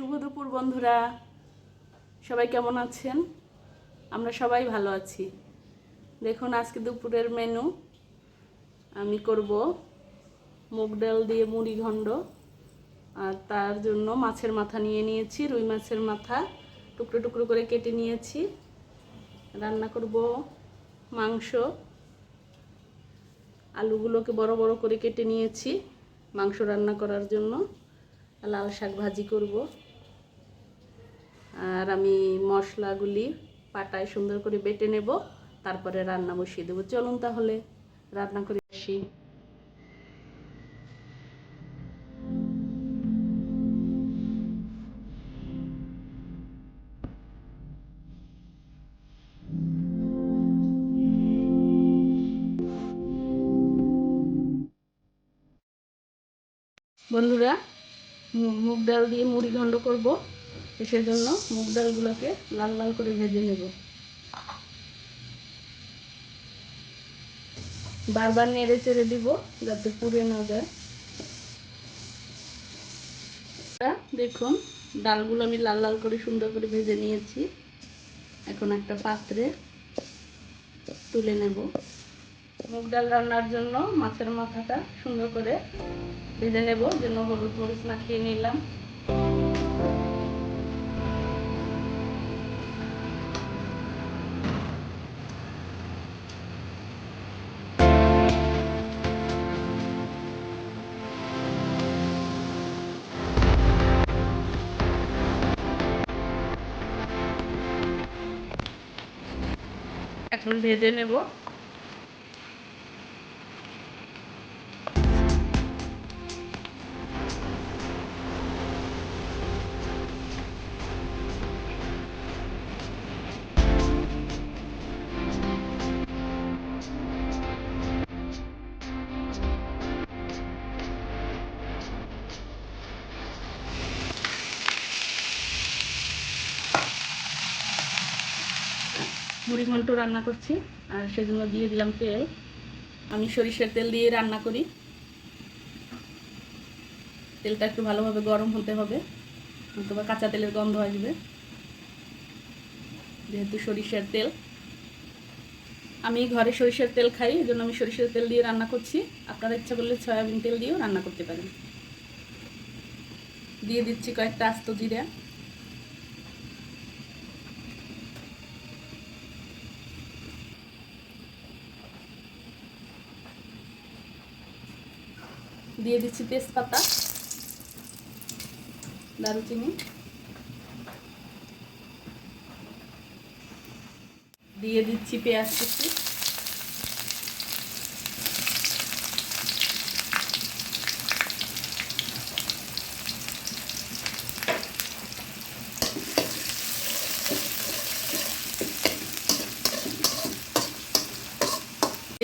শুভ দুপুর, বন্ধুরা। সবাই কেমন আছেন? আমরা সবাই ভালো আছি। দেখুন, আজকে দুপুরের মেনু আমি করব মুগ ডাল দিয়ে মুড়ি ঘণ্ড আর তার জন্য মাছের মাথা নিয়ে নিয়েছি, রুই মাছের মাথা টুকরো টুকরো করে কেটে নিয়েছি। রান্না করব মাংস। আলুগুলোকে বড় বড় করে কেটে নিয়েছি মাংস রান্না করার জন্য। লাল শাক ভাজি করব। আর আমি মশলাগুলি পাটায় সুন্দর করে বেটে নেব, তারপরে রান্না বসিয়ে দেবো। চলুন তাহলে, রান্না করে আসি। বন্ধুরা মুগ ডাল দিয়ে মুড়ি ঘণ্ড করব। সেজন্য মুগ ডালগুলোকে লাল লাল করে ভেজে নেব। বারবার নেড়ে চেড়ে দিব যাতে পুড়ে না যায়। দেখুন, ডালগুলো আমি লাল লাল করে সুন্দর করে ভেজে নিয়েছি। এখন একটা পাত্রে তুলে নেব। মুগ ডাল রান্নার জন্য মাছের মাথাটা সুন্দর করে ভেজে নেব, যেন হলুদ মরিচ মাখিয়ে নিলাম। এখন ভেজে নেব। মুড়ি ঘন্ট রান্না করছি, আর সেজন্য দিয়ে দিলাম তেল। আমি সরিষার তেল দিয়ে রান্না করি। তেলটা একটু ভালোভাবে গরম হতে হবে, অথবা কাঁচা তেলের গন্ধ আসবে, যেহেতু সরিষার তেল। আমি ঘরে সরিষার তেল খাই এই জন্য আমি সরিষার তেল দিয়ে রান্না করছি। আপনারা ইচ্ছা করলে সয়াবিন তেল দিয়েও রান্না করতে পারেন। দিয়ে দিচ্ছি কয়েকটা আস্ত জিরা। দিয়ে দিচ্ছি তেজপাতা দারুচিনি। দিয়ে দিচ্ছি পেঁয়াজ কুচি।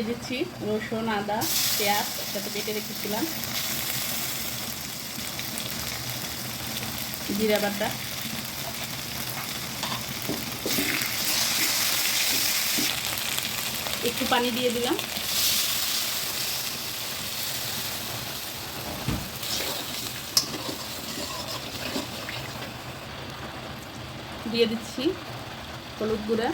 দিচ্ছি রসুন, আদা, পেঁয়াজ একসাথে বেটে রেখেছিলাম। জিরা বাটা। একটু পানি দিয়ে দিলাম। দিয়ে দিচ্ছি হলুদ গুঁড়া।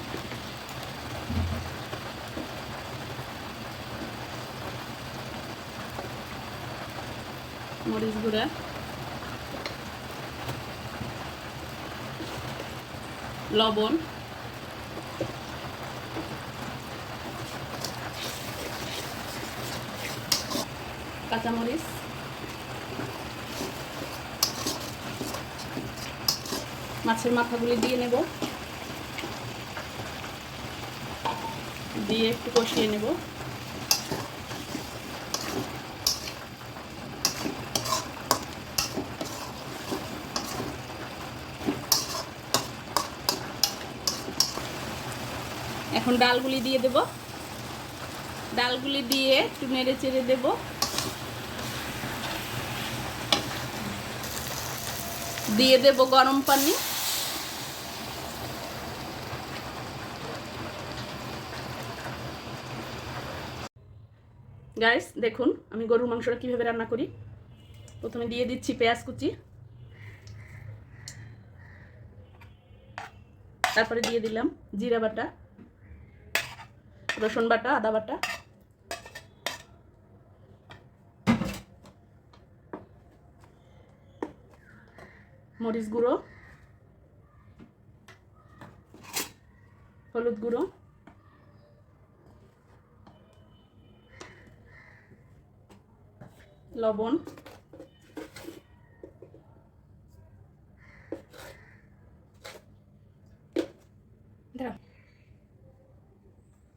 মরিচ গুঁড়া। লবণ। কাঁচামরিচ। মাছের মাথাগুলি দিয়ে নেব। দিয়ে একটু কষিয়ে নেব। এখন ডালগুলি দিয়ে দেব। ডালগুলি দিয়ে একটু নেড়ে চেড়ে দেব। দিয়ে দেব গরম পানি। গাইস দেখুন, আমি গরুর মাংসটা কীভাবে রান্না করি। প্রথমে দিয়ে দিচ্ছি পেঁয়াজ কুচি। তারপরে দিয়ে দিলাম জিরা বাটা। রসুন বাটা আদা বাটা। মরিচ গুঁড়ো। হলুদ গুঁড়ো। লবণ।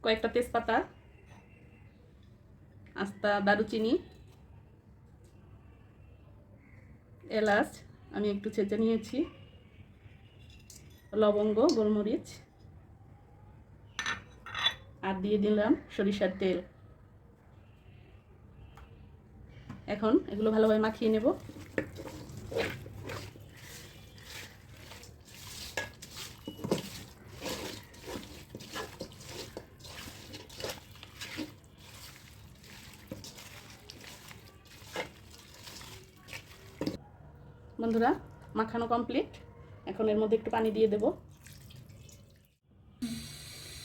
কয়েকটা তেজপাতা, আস্তা দারুচিনি, এলাচ, আমি একটু ছেঁচে নিয়েছি, লবঙ্গ, গোলমরিচ, আর দিয়ে দিলাম সরিষার তেল। এখন এগুলো ভালোভাবে মাখিয়ে নেব। বন্ধুরা, মাখানো কমপ্লিট এখন এর মধ্যে একটু পানি দিয়ে দেব।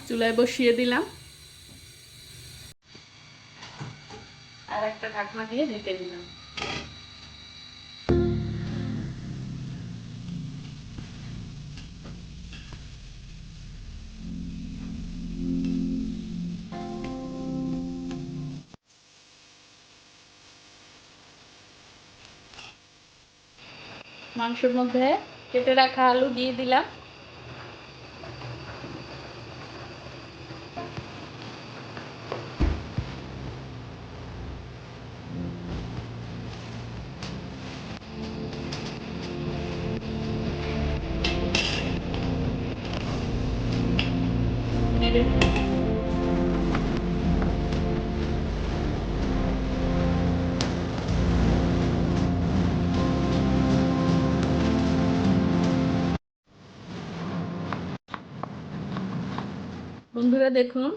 চুলায় বসিয়ে দিলাম। আর একটা ঢাকনা দিয়ে ঢেকে দিলাম। মাংসের মধ্যে কেটে রাখা আলু দিয়ে দিলাম। বন্ধুরা দেখুন,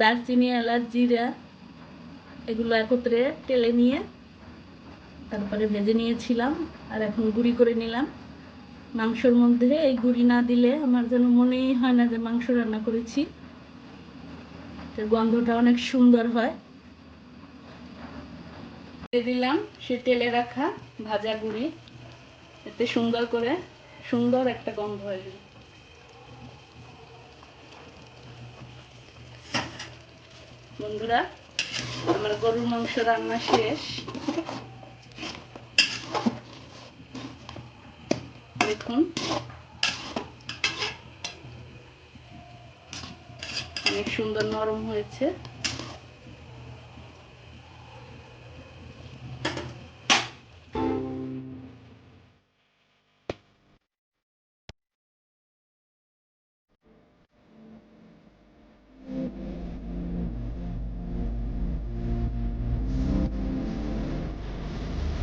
দারচিনি, এলাচ, জিরা, এগুলো একত্রে তেলে নিয়ে তারপরে ভেজে নিয়েছিলাম আর এখন গুঁড়ি করে নিলাম। মাংসর মধ্যে এই গুঁড়ি না দিলে আমার যেন মনেই হয় না যে মাংস রান্না করেছি। গন্ধটা অনেক সুন্দর হয়। দিয়ে দিলাম সে তেলে রাখা ভাজা গুঁড়ি। এতে সুন্দর করে সুন্দর একটা গন্ধ হয়ে বন্ধুরা আমার গরুর মাংস রান্না শেষ। দেখুন। অনেক সুন্দর নরম হয়েছে।